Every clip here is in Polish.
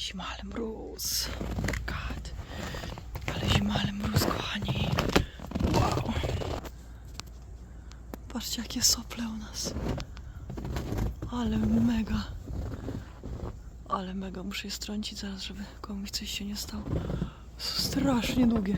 zima, ale mróz. God. Ale zima, ale mróz, kochani. Wow. Patrzcie, jakie sople u nas. Ale mega. Ale mega. Muszę je strącić zaraz, żeby komuś coś się nie stało. Są strasznie długie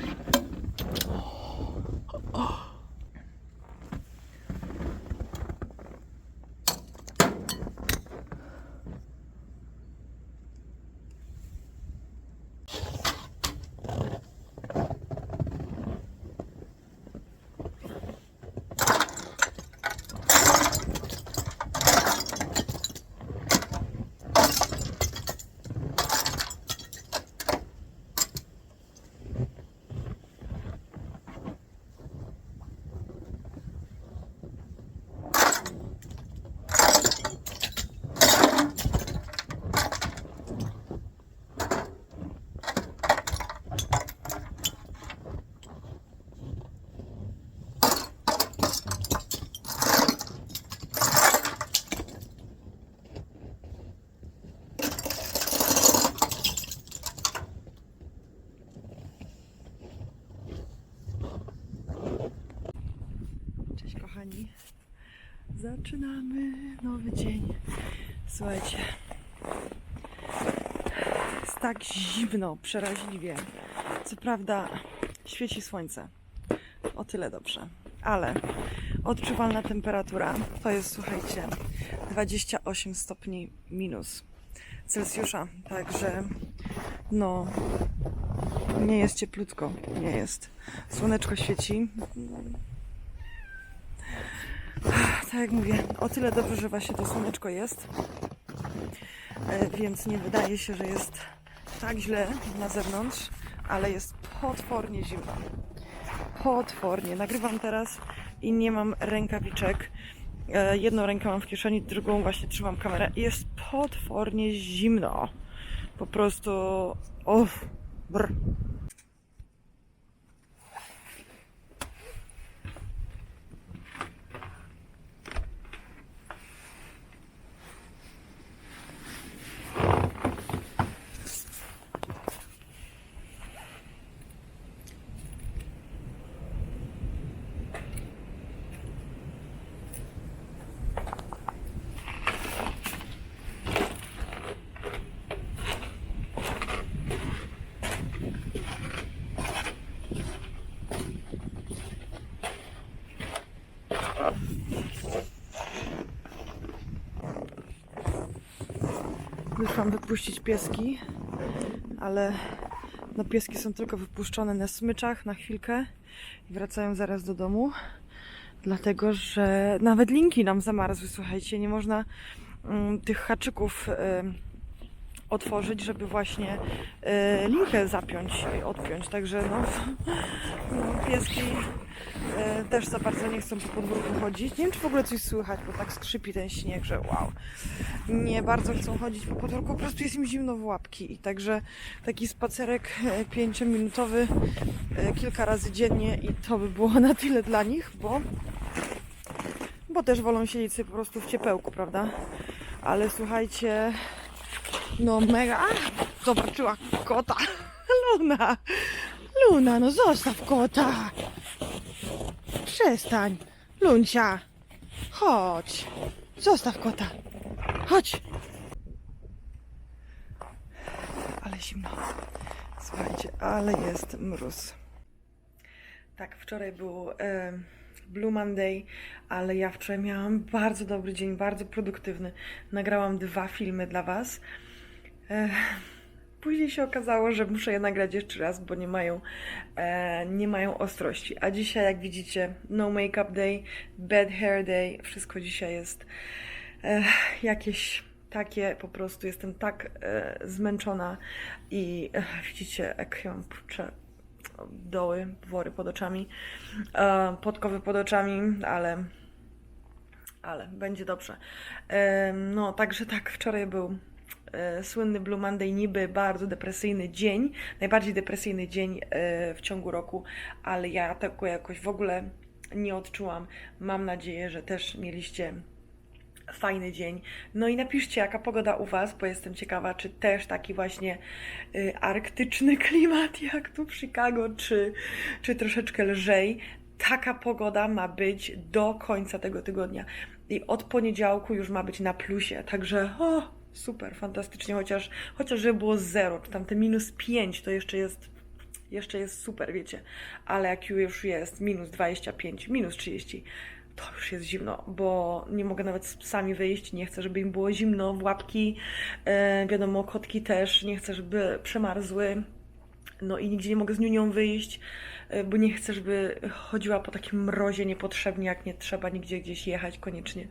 kochani. Zaczynamy nowy dzień. Słuchajcie. Jest tak zimno, przeraźliwie. Co prawda świeci słońce. O tyle dobrze. Ale odczuwalna temperatura to jest, słuchajcie, 28 stopni minus Celsjusza. Także no, nie jest cieplutko. Nie jest. Słoneczko świeci. Tak jak mówię, o tyle dobrze, że właśnie to słoneczko jest. E, Więc nie wydaje się, że jest tak źle na zewnątrz, ale jest potwornie zimno. Potwornie. Nagrywam teraz i nie mam rękawiczek. E, Jedną rękę mam w kieszeni, drugą właśnie trzymam kamerę. Jest potwornie zimno. Po prostu. Uff. Brr. Wyszłam wypuścić pieski, ale no pieski są tylko wypuszczone na smyczach na chwilkę i wracają zaraz do domu. Dlatego, że nawet linki nam zamarzły, słuchajcie, nie można mm, tych haczyków otworzyć, żeby właśnie y, linkę zapiąć odpiąć. Także no, no pieski y, też za bardzo nie chcą po podwórku chodzić. Nie wiem, czy w ogóle coś słychać, bo tak skrzypi ten śnieg, że wow nie bardzo chcą chodzić po podwórku, po prostu jest im zimno w łapki. I także taki spacerek e, pięciominutowy e, kilka razy dziennie i to by było na tyle dla nich, bo, bo też wolą siedzieć sobie po prostu w ciepełku, prawda? Ale słuchajcie, no mega... A, zobaczyła kota! Luna! Luna, no zostaw kota! Przestań! Luncia! Chodź! Zostaw kota! Chodź! Ale zimno. Słuchajcie, ale jest mróz. Tak, wczoraj był e, Blue Monday, ale ja wczoraj miałam bardzo dobry dzień, bardzo produktywny. Nagrałam dwa filmy dla Was. Później się okazało, że muszę je nagrać jeszcze raz, bo nie mają, e, nie mają ostrości. A dzisiaj, jak widzicie, no make-up day, bad hair day, wszystko dzisiaj jest e, jakieś takie, po prostu jestem tak e, zmęczona i e, widzicie, jak ja mam kurczę, doły, wory pod oczami, e, podkowy pod oczami, ale ale będzie dobrze. E, no, także tak, wczoraj był słynny Blue Monday, niby bardzo depresyjny dzień, najbardziej depresyjny dzień e, w ciągu roku, ale ja tego jakoś w ogóle nie odczułam. Mam nadzieję, że też mieliście fajny dzień. No i napiszcie, jaka pogoda u Was, bo jestem ciekawa, czy też taki właśnie y, arktyczny klimat jak tu w Chicago, czy, czy troszeczkę lżej. Taka pogoda ma być do końca tego tygodnia. I od poniedziałku już ma być na plusie, także o, super, fantastycznie, chociaż, chociaż żeby było zero, czy tam te minus 5, to jeszcze jest, jeszcze jest super, wiecie, ale jak już jest minus 25, minus 30, to już jest zimno, bo nie mogę nawet z psami wyjść, nie chcę, żeby im było zimno w łapki, e, wiadomo, kotki też, nie chcę, żeby przemarzły, no i nigdzie nie mogę z niunią wyjść, e, bo nie chcę, żeby chodziła po takim mrozie niepotrzebnie, jak nie trzeba nigdzie gdzieś jechać koniecznie.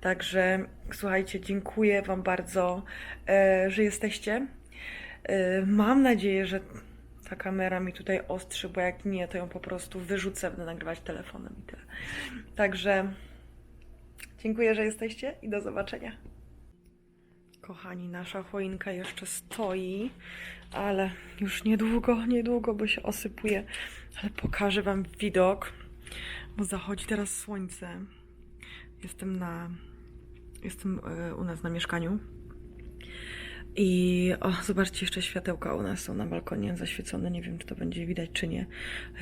Także słuchajcie, dziękuję Wam bardzo, e, że jesteście. E, Mam nadzieję, że ta kamera mi tutaj ostrzy, bo jak nie, to ją po prostu wyrzucę, będę nagrywać telefonem i tyle. Także dziękuję, że jesteście i do zobaczenia. Kochani, nasza choinka jeszcze stoi, ale już niedługo, niedługo, bo się osypuje. Ale pokażę Wam widok, bo zachodzi teraz słońce. Jestem na. Jestem e, u nas na mieszkaniu. I o, zobaczcie, jeszcze światełka u nas są na balkonie zaświecone. Nie wiem, czy to będzie widać, czy nie.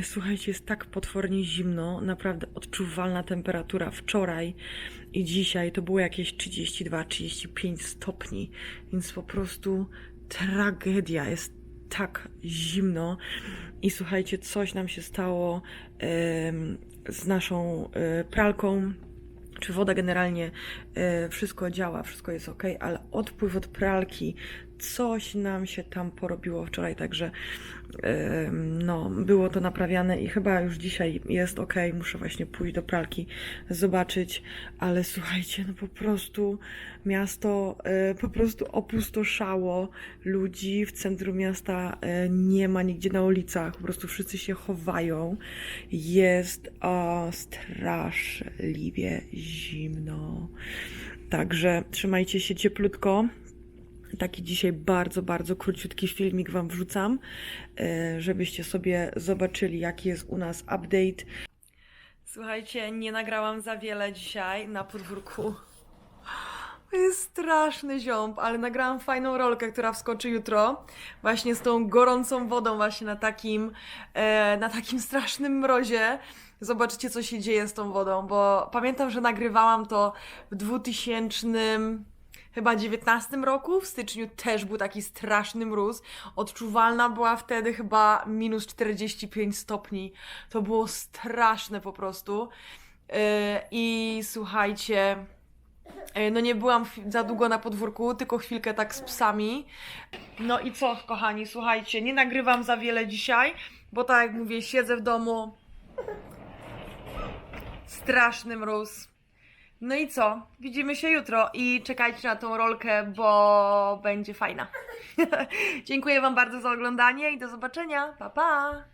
Słuchajcie, jest tak potwornie zimno, naprawdę odczuwalna temperatura. Wczoraj i dzisiaj to było jakieś 32-35 stopni, więc po prostu tragedia. Jest tak zimno. I słuchajcie, coś nam się stało em, z naszą e, pralką czy woda generalnie e, wszystko działa, wszystko jest ok, ale odpływ od pralki, coś nam się tam porobiło wczoraj, także no, było to naprawiane i chyba już dzisiaj jest ok, muszę właśnie pójść do pralki, zobaczyć, ale słuchajcie, no po prostu miasto e, po prostu opustoszało ludzi w centrum miasta, e, nie ma nigdzie na ulicach, po prostu wszyscy się chowają, jest o, straszliwie zimno. Także trzymajcie się cieplutko. Taki dzisiaj bardzo, bardzo króciutki filmik Wam wrzucam, e, żebyście sobie zobaczyli, jaki jest u nas update. Słuchajcie, nie nagrałam za wiele dzisiaj na podwórku. To jest straszny ziąb, ale nagrałam fajną rolkę, która wskoczy jutro. Właśnie z tą gorącą wodą, właśnie na takim, e, na takim strasznym mrozie. Zobaczycie, co się dzieje z tą wodą, bo pamiętam, że nagrywałam to w 2000 chyba 19 roku. W styczniu też był taki straszny mróz. Odczuwalna była wtedy chyba minus 45 stopni. To było straszne po prostu. Yy, I słuchajcie, yy, no nie byłam za długo na podwórku, tylko chwilkę tak z psami. No i co, kochani, słuchajcie, nie nagrywam za wiele dzisiaj, bo tak jak mówię, siedzę w domu. Straszny mróz. No i co? Widzimy się jutro i czekajcie na tą rolkę, bo będzie fajna. Dziękuję Wam bardzo za oglądanie i do zobaczenia. Pa pa!